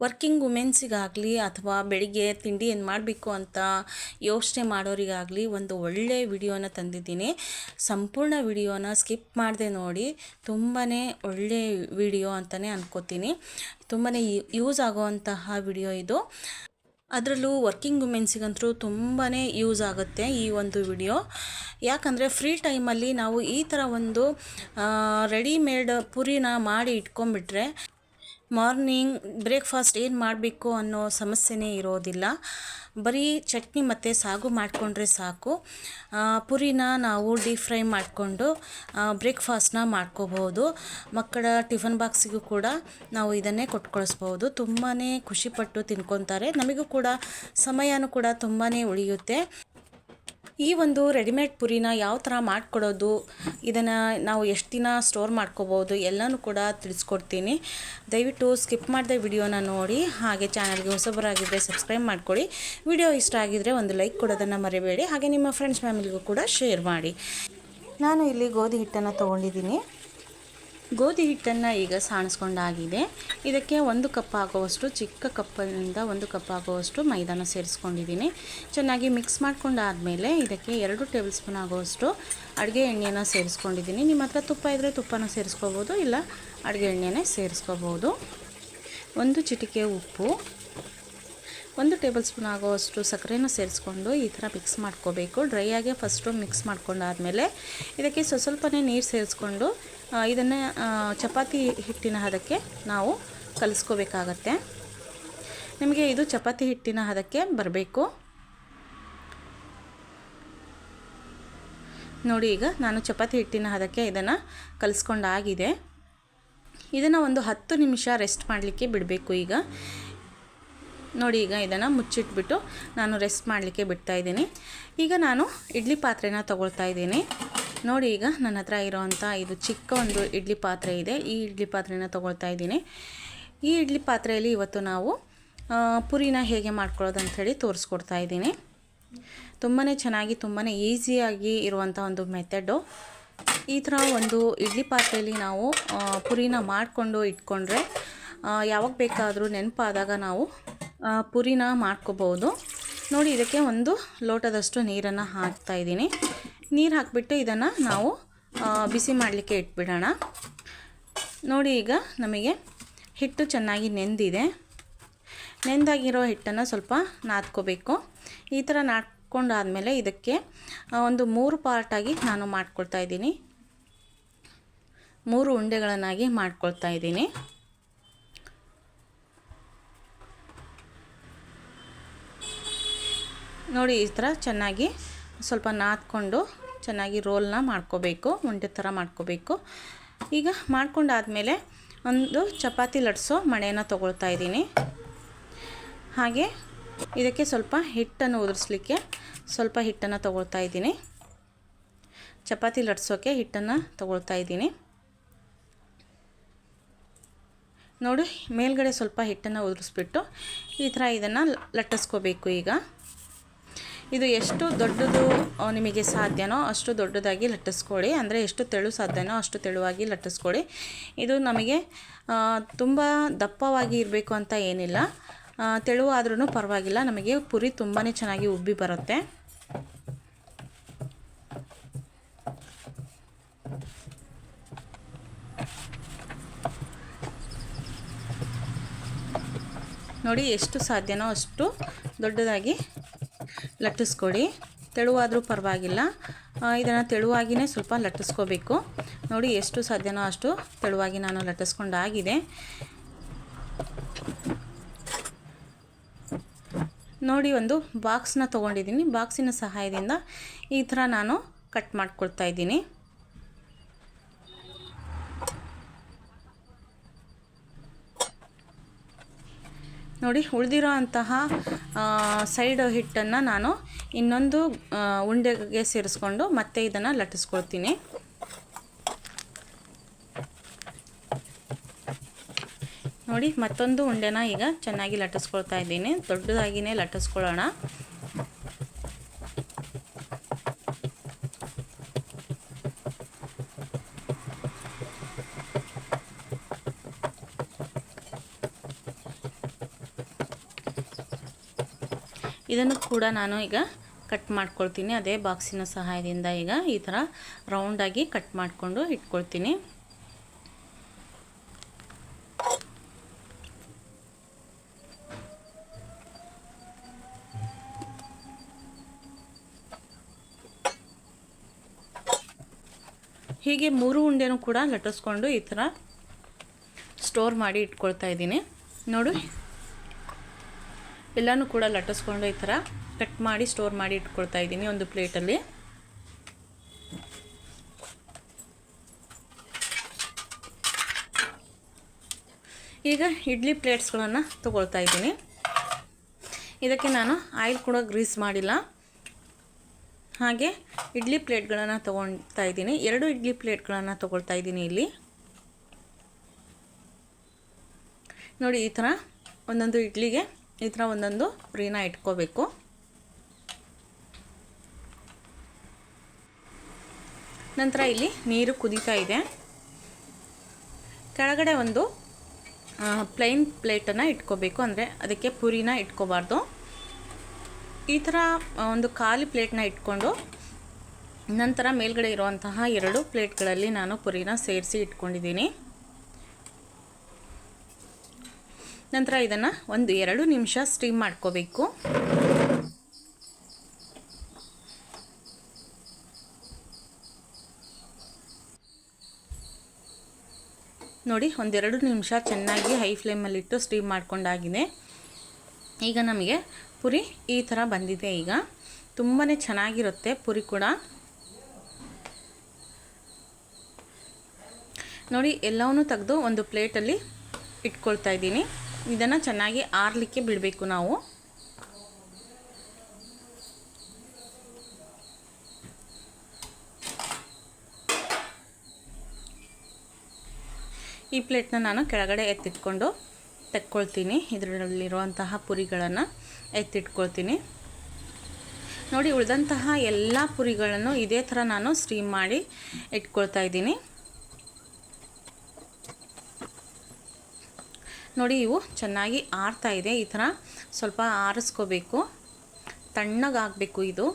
Working ವುಮೆನ್ಸಿಗಾಗಲಿ ಅಥವಾ ಬೆಳಿಗ್ಗೆ ತಿಂಡಿ ಏನು ಮಾಡಬೇಕು ಅಂತ ಯೋಚನೆ ಮಾಡೋರಿಗಾಗಲಿ ಒಂದು ಒಳ್ಳೆಯ ವಿಡಿಯೋನ ತಂದಿದ್ದೀನಿ. ಸಂಪೂರ್ಣ ವಿಡಿಯೋನ ಸ್ಕಿಪ್ ಮಾಡದೆ ನೋಡಿ ತುಂಬಾ ಒಳ್ಳೆಯ ವಿಡಿಯೋ ಅಂತಲೇ ಅನ್ಕೋತೀನಿ. ತುಂಬಾ ಯೂಸ್ ಆಗೋವಂತಹ ವಿಡಿಯೋ ಇದು. ಅದರಲ್ಲೂ ವರ್ಕಿಂಗ್ ವುಮೆನ್ಸಿಗಂತೂ ತುಂಬಾ ಯೂಸ್ ಆಗುತ್ತೆ ಈ ಒಂದು ವಿಡಿಯೋ. ಯಾಕಂದರೆ ಫ್ರೀ ಟೈಮಲ್ಲಿ ನಾವು ಈ ಥರ ಒಂದು ರೆಡಿಮೇಡ್ ಪುರಿನ ಮಾಡಿ ಇಟ್ಕೊಂಡ್ಬಿಟ್ರೆ ಮಾರ್ನಿಂಗ್ ಬ್ರೇಕ್ಫಾಸ್ಟ್ ಏನು ಮಾಡಬೇಕು ಅನ್ನೋ ಸಮಸ್ಯೆನೇ ಇರೋದಿಲ್ಲ. ಬರೀ ಚಟ್ನಿ ಮತ್ತು ಸಾಗು ಮಾಡಿಕೊಂಡ್ರೆ ಸಾಕು. ಪುರಿನ ನಾವು ಡೀಪ್ ಫ್ರೈ ಮಾಡಿಕೊಂಡು ಬ್ರೇಕ್ಫಾಸ್ಟ್ನ ಮಾಡ್ಕೋಬಹುದು. ಮಕ್ಕಳ ಟಿಫನ್ ಬಾಕ್ಸಿಗೂ ಕೂಡ ನಾವು ಇದನ್ನೇ ಕೊಟ್ಟು ಕಳಿಸ್ಬೋದು ತುಂಬಾ ಖುಷಿಪಟ್ಟು ತಿನ್ಕೊತಾರೆ. ನಮಗೂ ಕೂಡ ಸಮಯನೂ ಕೂಡ ತುಂಬಾ ಉಳಿಯುತ್ತೆ. ಈ ಒಂದು ರೆಡಿಮೇಡ್ ಪುರಿನ ಯಾವ ಥರ ಮಾಡಿಕೊಡೋದು, ಇದನ್ನು ನಾವು ಎಷ್ಟು ದಿನ ಸ್ಟೋರ್ ಮಾಡ್ಕೋಬೋದು ಎಲ್ಲನೂ ಕೂಡ ತಿಳಿಸ್ಕೊಡ್ತೀನಿ. ದಯವಿಟ್ಟು ಸ್ಕಿಪ್ ಮಾಡಿದೆ ವಿಡಿಯೋನ ನೋಡಿ, ಹಾಗೆ ಚಾನಲ್ಗೆ ಹೊಸಬರಾಗಿದ್ದರೆ ಸಬ್ಸ್ಕ್ರೈಬ್ ಮಾಡ್ಕೊಳ್ಳಿ ವಿಡಿಯೋ ಇಷ್ಟ ಆಗಿದರೆ ಒಂದು ಲೈಕ್ ಕೊಡೋದನ್ನು ಮರಿಬೇಡಿ. ಹಾಗೆ ನಿಮ್ಮ ಫ್ರೆಂಡ್ಸ್ ಫ್ಯಾಮಿಲಿಗೂ ಕೂಡ ಶೇರ್ ಮಾಡಿ. ನಾನು ಇಲ್ಲಿ ಗೋಧಿ ಹಿಟ್ಟನ್ನು ತೊಗೊಂಡಿದ್ದೀನಿ. ಗೋಧಿ ಹಿಟ್ಟನ್ನು ಈಗ ಸಾಣಿಸ್ಕೊಂಡಾಗಿದೆ. ಇದಕ್ಕೆ ಒಂದು ಕಪ್ ಆಗುವಷ್ಟು, ಚಿಕ್ಕ ಕಪ್ಪಿನಿಂದ ಒಂದು ಕಪ್ ಆಗುವಷ್ಟು ಮೈದಾನ ಸೇರಿಸ್ಕೊಂಡಿದ್ದೀನಿ. ಚೆನ್ನಾಗಿ ಮಿಕ್ಸ್ ಮಾಡ್ಕೊಂಡಾದಮೇಲೆ ಇದಕ್ಕೆ ಎರಡು ಟೇಬಲ್ ಸ್ಪೂನ್ ಆಗುವಷ್ಟು ಅಡುಗೆ ಎಣ್ಣೆನ ಸೇರಿಸ್ಕೊಂಡಿದ್ದೀನಿ. ನಿಮ್ಮ ಹತ್ರ ತುಪ್ಪ ಇದ್ದರೆ ತುಪ್ಪನ ಸೇರಿಸ್ಕೋಬೋದು, ಇಲ್ಲ ಅಡುಗೆ ಎಣ್ಣೆನೇ ಸೇರಿಸ್ಕೋಬೋದು. ಒಂದು ಚಿಟಿಕೆ ಉಪ್ಪು ಒಂದು ಟೇಬಲ್ ಸ್ಪೂನ್ ಆಗೋವಷ್ಟು ಸಕ್ಕರೆನ ಸೇರಿಸ್ಕೊಂಡು ಈ ಥರ ಮಿಕ್ಸ್ ಮಾಡ್ಕೋಬೇಕು. ಡ್ರೈಯಾಗೆ ಫಸ್ಟು ಮಿಕ್ಸ್ ಮಾಡ್ಕೊಂಡಾದಮೇಲೆ ಇದಕ್ಕೆ ಸ್ವಲ್ಪ ನೀರು ಸೇರಿಸ್ಕೊಂಡು ಇದನ್ನು ಚಪಾತಿ ಹಿಟ್ಟಿನ ಹದಕ್ಕೆ ನಾವು ಕಲಿಸ್ಕೋಬೇಕಾಗತ್ತೆ. ನಿಮಗೆ ಇದು ಚಪಾತಿ ಹಿಟ್ಟಿನ ಹದಕ್ಕೆ ಬರಬೇಕು. ನೋಡಿ ಈಗ ನಾನು ಚಪಾತಿ ಹಿಟ್ಟಿನ ಹದಕ್ಕೆ ಇದನ್ನು ಕಲಿಸ್ಕೊಂಡಾಗಿದೆ. ಇದನ್ನು ಒಂದು ಹತ್ತು ನಿಮಿಷ ರೆಸ್ಟ್ ಮಾಡಲಿಕ್ಕೆ ಬಿಡಬೇಕು ಈಗ. ನೋಡಿ ಈಗ ಇದನ್ನು ಮುಚ್ಚಿಟ್ಬಿಟ್ಟು ನಾನು ರೆಸ್ಟ್ ಮಾಡಲಿಕ್ಕೆ ಬಿಡ್ತಾಯಿದ್ದೀನಿ ಈಗ ನಾನು ಇಡ್ಲಿ ಪಾತ್ರೆನ ತೊಗೊಳ್ತಾ ಇದ್ದೀನಿ. ನೋಡಿ ಈಗ ನನ್ನ ಹತ್ರ ಇರೋವಂಥ ಇದು ಚಿಕ್ಕ ಒಂದು ಇಡ್ಲಿ ಪಾತ್ರೆ ಇದೆ. ಈ ಇಡ್ಲಿ ಪಾತ್ರೆನ ತೊಗೊಳ್ತಾ ಇದ್ದೀನಿ. ಈ ಇಡ್ಲಿ ಪಾತ್ರೆಯಲ್ಲಿ ಇವತ್ತು ನಾವು ಪುರಿನ ಹೇಗೆ ಮಾಡ್ಕೊಳ್ಳೋದು ಅಂಥೇಳಿ ತೋರಿಸ್ಕೊಡ್ತಾ ಇದ್ದೀನಿ. ತುಂಬಾ ಚೆನ್ನಾಗಿ ತುಂಬಾ ಈಸಿಯಾಗಿ ಇರುವಂಥ ಒಂದು ಮೆಥಡು ಈ ಥರ ಒಂದು ಇಡ್ಲಿ ಪಾತ್ರೆಯಲ್ಲಿ ನಾವು ಪುರಿನ ಮಾಡಿಕೊಂಡು ಇಟ್ಕೊಂಡ್ರೆ ಯಾವಾಗ ಬೇಕಾದರೂ ನೆನಪಾದಾಗ ನಾವು ಪುರಿನ ಮಾಡ್ಕೋಬೋದು. ನೋಡಿ, ಇದಕ್ಕೆ ಒಂದು ಲೋಟದಷ್ಟು ನೀರನ್ನು ಹಾಕ್ತಾಯಿದ್ದೀನಿ ನೀರು ಹಾಕಿಬಿಟ್ಟು ಇದನ್ನು ನಾವು ಬಿಸಿ ಮಾಡಲಿಕ್ಕೆ ಇಟ್ಬಿಡೋಣ. ನೋಡಿ, ಈಗ ನಮಗೆ ಹಿಟ್ಟು ಚೆನ್ನಾಗಿ ನೆಂದಿದೆ. ನೆಂದಾಗಿರೋ ಹಿಟ್ಟನ್ನು ಸ್ವಲ್ಪ ನಾದ್ಕೋಬೇಕು. ಈ ಥರ ನಾದ್ಕೊಂಡಾದಮೇಲೆ ಇದಕ್ಕೆ ಒಂದು ಮೂರು ಪಾರ್ಟಾಗಿ ನಾನು ಮಾಡ್ಕೊಳ್ತಾ ಇದ್ದೀನಿ. ಮೂರು ಉಂಡೆಗಳನ್ನಾಗಿ ಮಾಡ್ಕೊಳ್ತಾ ಇದ್ದೀನಿ. ನೋಡಿ, ಈ ಥರ ಚೆನ್ನಾಗಿ ಸ್ವಲ್ಪ ನಾದ್ಕೊಂಡು ಚೆನ್ನಾಗಿ ರೋಲ್ನ ಮಾಡ್ಕೋಬೇಕು ಉಂಡೆ ಥರ ಮಾಡ್ಕೋಬೇಕು. ಈಗ ಮಾಡ್ಕೊಂಡಾದಮೇಲೆ ಒಂದು ಚಪಾತಿ ಲಟ್ಸೋ ಮಣೆಯನ್ನು ತೊಗೊಳ್ತಾ ಇದ್ದೀನಿ. ಹಾಗೆ ಇದಕ್ಕೆ ಸ್ವಲ್ಪ ಹಿಟ್ಟನ್ನು ಉದುರಿಸ್ಲಿಕ್ಕೆ ಸ್ವಲ್ಪ ಹಿಟ್ಟನ್ನು ತೊಗೊಳ್ತಾ ಇದ್ದೀನಿ. ಚಪಾತಿ ಲಟ್ಸೋಕ್ಕೆ ಹಿಟ್ಟನ್ನು ತೊಗೊಳ್ತಾ ಇದ್ದೀನಿ. ನೋಡಿ, ಮೇಲ್ಗಡೆ ಸ್ವಲ್ಪ ಹಿಟ್ಟನ್ನು ಉದುರಿಸ್ಬಿಟ್ಟು ಈ ಥರ ಇದನ್ನು ಲಟ್ಟಿಸ್ಕೋಬೇಕು ಈಗ. ಇದು ಎಷ್ಟು ದೊಡ್ಡದು ನಿಮಗೆ ಸಾಧ್ಯನೋ ಅಷ್ಟು ದೊಡ್ಡದಾಗಿ ಲಟ್ಟಿಸ್ಕೊಳ್ಳಿ. ಅಂದರೆ ಎಷ್ಟು ತೆಳು ಸಾಧ್ಯನೋ ಅಷ್ಟು ತೆಳುವಾಗಿ ಲಟ್ಟಿಸ್ಕೊಳ್ಳಿ. ಇದು ನಮಗೆ ತುಂಬ ದಪ್ಪವಾಗಿ ಇರಬೇಕು ಅಂತ ಏನಿಲ್ಲ. ತೆಳುವಾದ್ರೂ ಪರವಾಗಿಲ್ಲ. ನಮಗೆ ಪುರಿ ತುಂಬಾ ಚೆನ್ನಾಗಿ ಉಬ್ಬಿ ಬರುತ್ತೆ. ನೋಡಿ ಎಷ್ಟು ಸಾಧ್ಯನೋ ಅಷ್ಟು ದೊಡ್ಡದಾಗಿ ಲಟ್ಟಿಸ್ಕೊಡಿ ತೆಳುವಾದರೂ ಪರವಾಗಿಲ್ಲ. ಇದನ್ನು ತೆಳುವಾಗಿಯೇ ಸ್ವಲ್ಪ ಲಟ್ಟಿಸ್ಕೋಬೇಕು. ನೋಡಿ ಎಷ್ಟು ಸಾಧ್ಯನೋ ಅಷ್ಟು ತೆಳುವಾಗಿ ನಾನು ಲಟ್ಟಿಸ್ಕೊಂಡಾಗಿದೆ. ನೋಡಿ ಒಂದು ಬಾಕ್ಸ್ನ ತೊಗೊಂಡಿದ್ದೀನಿ. ಬಾಕ್ಸಿನ ಸಹಾಯದಿಂದ ಈ ಥರ ನಾನು ಕಟ್ ಮಾಡ್ಕೊಳ್ತಾ ಇದ್ದೀನಿ. ನೋಡಿ ಉಳಿದಿರೋ ಅಂತಹ ಸೈಡ್ ಹಿಟ್ಟನ್ನು ನಾನು ಇನ್ನೊಂದು ಉಂಡೆಗೆ ಸೇರಿಸ್ಕೊಂಡು ಮತ್ತೆ ಇದನ್ನು ಲಟ್ಟಿಸ್ಕೊಳ್ತೀನಿ. ನೋಡಿ, ಮತ್ತೊಂದು ಉಂಡೆನ ಈಗ ಚೆನ್ನಾಗಿ ಲಟ್ಟಿಸ್ಕೊಳ್ತಾ ಇದ್ದೀನಿ. ದೊಡ್ಡದಾಗಿಯೇ ಲಟ್ಟಿಸ್ಕೊಳ್ಳೋಣ. ಇದನ್ನು ಕೂಡ ನಾನು ಈಗ ಕಟ್ ಮಾಡ್ಕೊಳ್ತೀನಿ. ಅದೇ ಬಾಕ್ಸಿನ ಸಹಾಯದಿಂದ ಈಗ ಈ ಥರ ರೌಂಡಾಗಿ ಕಟ್ ಮಾಡಿಕೊಂಡು ಇಟ್ಕೊಳ್ತೀನಿ. ಹೀಗೆ ಮೂರು ಉಂಡೆನೂ ಕೂಡ ಲಟ್ಟಿಸ್ಕೊಂಡು ಈ ಥರ ಸ್ಟೋರ್ ಮಾಡಿ ಇಟ್ಕೊಳ್ತಾ ಇದ್ದೀನಿ. ನೋಡು. ಎಲ್ಲನೂ ಕೂಡ ಲಟ್ಟಿಸ್ಕೊಂಡು ಈ ಥರ ಕಟ್ ಮಾಡಿ ಸ್ಟೋರ್ ಮಾಡಿ ಇಟ್ಕೊಳ್ತಾ ಇದ್ದೀನಿ ಒಂದು ಪ್ಲೇಟಲ್ಲಿ. ಈಗ ಇಡ್ಲಿ ಪ್ಲೇಟ್ಸ್ಗಳನ್ನು ತೊಗೊಳ್ತಾ ಇದ್ದೀನಿ. ಇದಕ್ಕೆ ನಾನು ಆಯಿಲ್ ಕೂಡ ಗ್ರೀಸ್ ಮಾಡಿಲ್ಲ. ಹಾಗೆ ಇಡ್ಲಿ ಪ್ಲೇಟ್ಗಳನ್ನು ತೊಗೊಳ್ತಾ ಇದ್ದೀನಿ. ಎರಡು ಇಡ್ಲಿ ಪ್ಲೇಟ್ಗಳನ್ನು ತೊಗೊಳ್ತಾ ಇದ್ದೀನಿ ಇಲ್ಲಿ. ನೋಡಿ ಈ ಥರ ಒಂದೊಂದು ಇಡ್ಲಿಗೆ ಈ ಥರ ಒಂದೊಂದು ಪ್ರೀನ ಇಟ್ಕೋಬೇಕು. ನಂತರ ಇಲ್ಲಿ ನೀರು ಕುದೀತಾ ಇದೆ. ಕೆಳಗಡೆ ಒಂದು ಪ್ಲೈನ್ ಪ್ಲೇಟನ್ನು ಇಟ್ಕೋಬೇಕು. ಅಂದರೆ ಅದಕ್ಕೆ ಪುರಿನ ಇಟ್ಕೋಬಾರ್ದು. ಈ ಥರ ಒಂದು ಖಾಲಿ ಪ್ಲೇಟ್ನ ಇಟ್ಕೊಂಡು ನಂತರ ಮೇಲ್ಗಡೆ ಇರುವಂತಹ ಎರಡು ಪ್ಲೇಟ್ಗಳಲ್ಲಿ ನಾನು ಪುರಿನ ಸೇರಿಸಿ ಇಟ್ಕೊಂಡಿದ್ದೀನಿ. ನಂತರ ಇದನ್ನು ಒಂದು ಎರಡು ನಿಮಿಷ ಸ್ಟೀಮ್ ಮಾಡ್ಕೋಬೇಕು. ನೋಡಿ ಒಂದೆರಡು ನಿಮಿಷ ಚೆನ್ನಾಗಿ ಹೈ ಫ್ಲೇಮಲ್ಲಿಟ್ಟು ಸ್ಟೀಮ್ ಮಾಡ್ಕೊಂಡಾಗಿದೆ. ಈಗ ನಮಗೆ ಪುರಿ ಈ ಥರ ಬಂದಿದೆ ಈಗ. ತುಂಬಾ ಚೆನ್ನಾಗಿರುತ್ತೆ ಪುರಿ ಕೂಡ. ನೋಡಿ, ಎಲ್ಲವನ್ನೂ ತೆಗೆದು ಒಂದು ಪ್ಲೇಟಲ್ಲಿ ಇಟ್ಕೊಳ್ತಾ ಇದ್ದೀನಿ. ಇದನ್ನು ಚೆನ್ನಾಗಿ ಆರಲಿಕ್ಕೆ ಬಿಡಬೇಕು ನಾವು. ಈ ಪ್ಲೇಟ್ನ ನಾನು ಕೆಳಗಡೆ ಎತ್ತಿಟ್ಕೊಂಡು ತೆಕ್ಕೊಳ್ತೀನಿ. ಇದರಲ್ಲಿರುವಂತಹ ಪುರಿಗಳನ್ನು ಎತ್ತಿಟ್ಕೊಳ್ತೀನಿ. ನೋಡಿ ಉಳಿದಂತಹ ಎಲ್ಲ ಪುರಿಗಳನ್ನು ಇದೇ ಥರ ನಾನು ಸ್ಟೀಮ್ ಮಾಡಿ ಇಟ್ಕೊಳ್ತಾ ಇದ್ದೀನಿ. ನೋಡಿ ಇವು ಚೆನ್ನಾಗಿ ಆರ್ತಾ ಇದೆ, ಈ ಥರ ಸ್ವಲ್ಪ ಆರಿಸ್ಕೋಬೇಕು. ತಣ್ಣಗಾಗಬೇಕು ಇದು.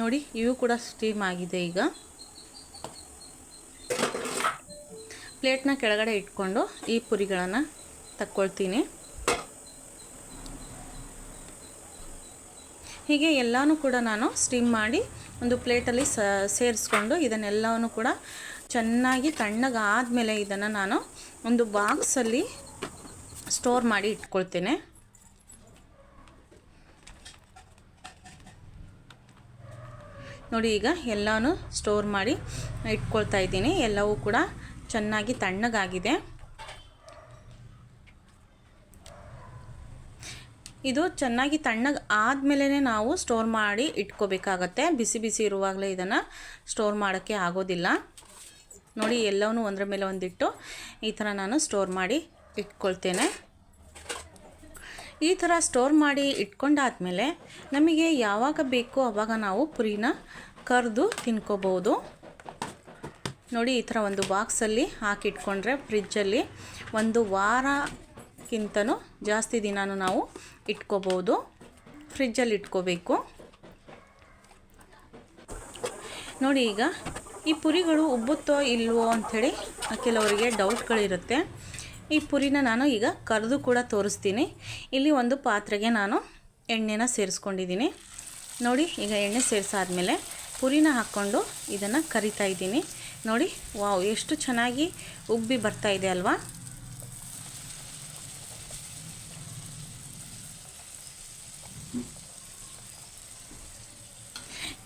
ನೋಡಿ ಇವು ಕೂಡ ಸ್ಟೀಮ್ ಆಗಿದೆ ಈಗ. ಪ್ಲೇಟ್ನ ಕೆಳಗಡೆ ಇಟ್ಕೊಂಡು ಈ ಪುರಿಗಳನ್ನು ತಕ್ಕೊಳ್ತೀನಿ. ಹೀಗೆ ಎಲ್ಲನೂ ಕೂಡ ನಾನು ಸ್ಟೀಮ್ ಮಾಡಿ ಒಂದು ಪ್ಲೇಟಲ್ಲಿ ಸೇರಿಸ್ಕೊಂಡು ಇದನ್ನೆಲ್ಲವನ್ನು ಕೂಡ ಚೆನ್ನಾಗಿ ತಣ್ಣಗಾದಮೇಲೆ ಇದನ್ನು ನಾನು ಒಂದು ಬಾಕ್ಸಲ್ಲಿ ಸ್ಟೋರ್ ಮಾಡಿ ಇಟ್ಕೊಳ್ತೇನೆ. ನೋಡಿ ಈಗ ಎಲ್ಲನೂ ಸ್ಟೋರ್ ಮಾಡಿ ಇಟ್ಕೊಳ್ತಾ ಇದ್ದೀನಿ. ಎಲ್ಲವೂ ಕೂಡ ಚೆನ್ನಾಗಿ ತಣ್ಣಗಾಗಿದೆ. ಇದು ಚೆನ್ನಾಗಿ ತಣ್ಣಗೆ ಆದಮೇಲೆ ನಾವು ಸ್ಟೋರ್ ಮಾಡಿ ಇಟ್ಕೋಬೇಕಾಗತ್ತೆ. ಬಿಸಿ ಬಿಸಿ ಇರುವಾಗಲೇ ಇದನ್ನು ಸ್ಟೋರ್ ಮಾಡೋಕ್ಕೆ ಆಗೋದಿಲ್ಲ. ನೋಡಿ ಎಲ್ಲವೂ ಒಂದರ ಮೇಲೆ ಒಂದಿಟ್ಟು ಈ ಥರ ನಾನು ಸ್ಟೋರ್ ಮಾಡಿ ಇಟ್ಕೊಳ್ತೇನೆ. ಈ ಥರ ಸ್ಟೋರ್ ಮಾಡಿ ಇಟ್ಕೊಂಡಾದ್ಮೇಲೆ ನಮಗೆ ಯಾವಾಗ ಬೇಕೋ ಆವಾಗ ನಾವು ಪುರಿನ ಕರೆದು ತಿನ್ಕೋಬೋದು. ನೋಡಿ ಈ ಥರ ಒಂದು ಬಾಕ್ಸಲ್ಲಿ ಹಾಕಿಟ್ಕೊಂಡ್ರೆ ಫ್ರಿಜ್ಜಲ್ಲಿ ಒಂದು ವಾರಕ್ಕಿಂತನೂ ಜಾಸ್ತಿ ದಿನಾನೂ ನಾವು ಇಟ್ಕೋಬೋದು. ಫ್ರಿಜ್ಜಲ್ಲಿ ಇಟ್ಕೋಬೇಕು. ನೋಡಿ ಈಗ ಈ ಪುರಿಗಳು ಉಬ್ಬುತ್ತೋ ಇಲ್ವೋ ಅಂಥೇಳಿ ಕೆಲವರಿಗೆ ಡೌಟ್ಗಳಿರುತ್ತೆ. ಈ ಪುರಿನ ನಾನು ಈಗ ಕರೆದು ಕೂಡ ತೋರಿಸ್ತೀನಿ. ಇಲ್ಲಿ ಒಂದು ಪಾತ್ರೆಗೆ ನಾನು ಎಣ್ಣೆನ ಸೇರಿಸ್ಕೊಂಡಿದ್ದೀನಿ. ನೋಡಿ ಈಗ ಎಣ್ಣೆ ಸೇರಿಸಾದ್ಮೇಲೆ ಪುರಿನ ಹಾಕ್ಕೊಂಡು ಇದನ್ನು ಕರಿತಾ ಇದ್ದೀನಿ. ನೋಡಿ ವಾವ್, ಎಷ್ಟು ಚೆನ್ನಾಗಿ ಉಬ್ಬಿ ಬರ್ತಾ ಇದೆ ಅಲ್ವಾ?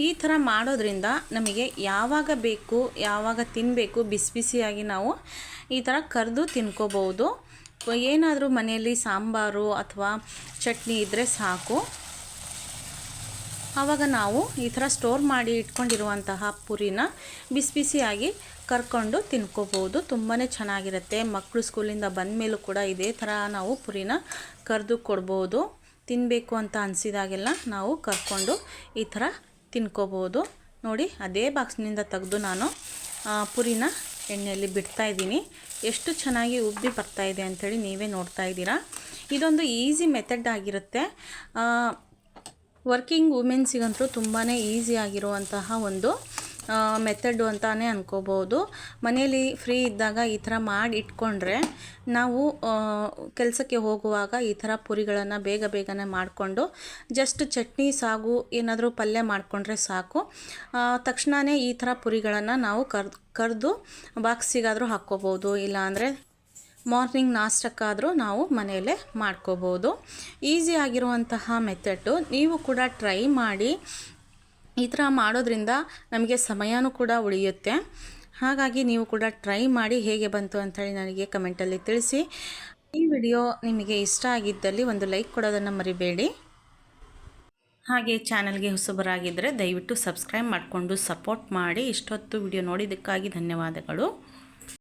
ಈ ಥರ ಮಾಡೋದ್ರಿಂದ ನಮಗೆ ಯಾವಾಗ ಬೇಕು, ಯಾವಾಗ ತಿನ್ನಬೇಕು ಬಿಸಿ ಬಿಸಿಯಾಗಿ ನಾವು ಈ ಥರ ಕರೆದು ತಿನ್ಕೋಬೋದು ಏನಾದರೂ ಮನೆಯಲ್ಲಿ ಸಾಂಬಾರು ಅಥವಾ ಚಟ್ನಿ ಇದ್ದರೆ ಸಾಕು. ಆವಾಗ ನಾವು ಈ ಥರ ಸ್ಟೋರ್ ಮಾಡಿ ಇಟ್ಕೊಂಡಿರುವಂತಹ ಪುರಿನ ಬಿಸಿ ಬಿಸಿಯಾಗಿ ಕರ್ಕೊಂಡು ತಿನ್ಕೋಬೋದು ತುಂಬಾ ಚೆನ್ನಾಗಿರುತ್ತೆ. ಮಕ್ಕಳು ಸ್ಕೂಲಿಂದ ಬಂದ ಮೇಲೂ ಕೂಡ ಇದೇ ಥರ ನಾವು ಪುರಿನ ಕರೆದು ಕೊಡ್ಬೋದು. ತಿನ್ನಬೇಕು ಅಂತ ಅನಿಸಿದಾಗೆಲ್ಲ ನಾವು ಕರ್ಕೊಂಡು ಈ ಥರ ತಿನ್ಕೋಬೋದು. ನೋಡಿ, ಅದೇ ಬಾಕ್ಸ್ನಿಂದ ತೆಗೆದು ನಾನು ಪುರಿನ ಎಣ್ಣೆಯಲ್ಲಿ ಬಿಡ್ತಾ ಇದ್ದೀನಿ. ಎಷ್ಟು ಚೆನ್ನಾಗಿ ಉಬ್ಬಿ ಬರ್ತಾ ಇದೆ ಅಂಥೇಳಿ ನೀವೇ ನೋಡ್ತಾ ಇದ್ದೀರಾ. ಇದೊಂದು ಈಸಿ ಮೆಥಡ್ ಆಗಿರುತ್ತೆ. ವರ್ಕಿಂಗ್ ವುಮೆನ್ಸಿಗಂತೂ ತುಂಬಾ ಈಸಿ ಆಗಿರುವಂತಹ ಒಂದು ಮೆಥಡು ಅಂತಾನೆ ಅಂದ್ಕೋಬೋದು ಮನೆಯಲ್ಲಿ ಫ್ರೀ ಇದ್ದಾಗ ಈ ಥರ ಮಾಡಿ ಇಟ್ಕೊಂಡ್ರೆ ನಾವು ಕೆಲಸಕ್ಕೆ ಹೋಗುವಾಗ ಈ ಥರ ಪುರಿಗಳನ್ನು ಬೇಗ ಬೇಗನೆ ಮಾಡಿಕೊಂಡು ಜಸ್ಟ್ ಚಟ್ನಿ ಸಾಗು, ಏನಾದರೂ ಪಲ್ಯ ಮಾಡಿಕೊಂಡ್ರೆ ಸಾಕು. ತಕ್ಷಣವೇ ಈ ಥರ ಪುರಿಗಳನ್ನು ನಾವು ಕರ್ದು ಕರೆದು ಬಾಕ್ಸಿಗಾದರೂ ಹಾಕ್ಕೋಬೋದು. ಇಲ್ಲಾಂದರೆ ಮಾರ್ನಿಂಗ್ ನಾಷ್ಟಕ್ಕಾದರೂ ನಾವು ಮನೆಯಲ್ಲೇ ಮಾಡ್ಕೋಬೋದು. ಈಸಿ ಆಗಿರುವಂತಹ ಮೆಥಡು ನೀವು ಕೂಡ ಟ್ರೈ ಮಾಡಿ ಈ ಥರ ಮಾಡೋದ್ರಿಂದ ನಮಗೆ ಸಮಯನೂ ಕೂಡ ಉಳಿಯುತ್ತೆ. ಹಾಗಾಗಿ ನೀವು ಕೂಡ ಟ್ರೈ ಮಾಡಿ ಹೇಗೆ ಬಂತು ಅಂಥೇಳಿ ನನಗೆ ಕಮೆಂಟಲ್ಲಿ ತಿಳಿಸಿ. ಈ ವಿಡಿಯೋ ನಿಮಗೆ ಇಷ್ಟ ಆಗಿದ್ದಲ್ಲಿ ಒಂದು ಲೈಕ್ ಕೊಡೋದನ್ನು ಮರಿಬೇಡಿ. ಹಾಗೆ ಚಾನಲ್ಗೆ ಹೊಸಬರಾಗಿದ್ದರೆ ದಯವಿಟ್ಟು ಸಬ್ಸ್ಕ್ರೈಬ್ ಮಾಡಿಕೊಂಡು ಸಪೋರ್ಟ್ ಮಾಡಿ. ಇಷ್ಟೊತ್ತು ವಿಡಿಯೋ ನೋಡಿದ್ದಕ್ಕಾಗಿ ಧನ್ಯವಾದಗಳು.